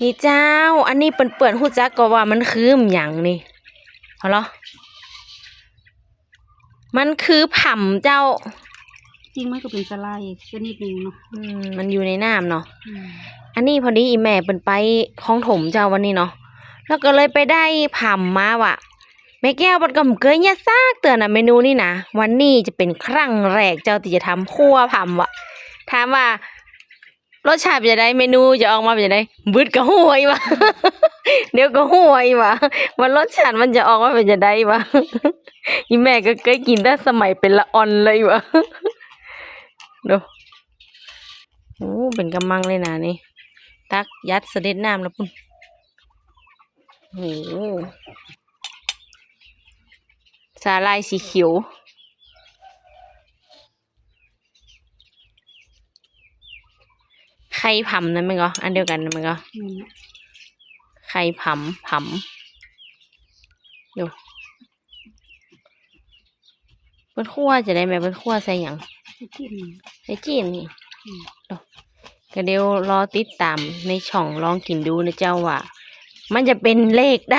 นี่เจ้า อันนี้เปิ่นเปิ่นๆหูจักก็ว่ามันคือหยังนี่เอาเหรอมันคือผ่ำเจ้า จริงมันก็เป็นสไลด์ชนิดหนึ่งเนาะอืมมันอยู่ในน้ำเนาะอืมอันนี้พอดีอีแม่เป็นไปคลองถมเจ้าวันนี้เนาะแล้วก็เลยไปได้ผ่ำมาว่ะแม่แก้วมันก็บ่เคยเนี่ยซากเตือนอะเมนูนี่นะวันนี้จะเป็นครั้งแรกเจ้าที่จะทำคั่วผ่ำว่ะถามว่า รสชาติเป็นจะได้เมนูจะออกมาเป็นจะได้บึดก็ห่วยวะเดี๋ยวก็ห่วยวะว่ารสชาติมันจะออกมาเป็นจะได้วะอีแม่ก็เคยกินแต่สมัยเป็นละออนเลยวะดูโอ้เป็นกำมังเลยนะนี่ตักยัดเสด็จน้ำแล้วปุ่นโอ้โหสาลายสีเขียว ไข่ผำนั่นมั้ยก็อันเดียวกันนั่นมั้ยก็นั่นแหละไข่ผำผำดูเพิ่นคั่วจะได้ไหมเพิ่นคั่วใส่หยังจะกินใส่จีนนี่อืมก็เดี๋ยวรอติดตามในช่องลองกินดูนะเจ้าว่า มันจะเป็นเลขใด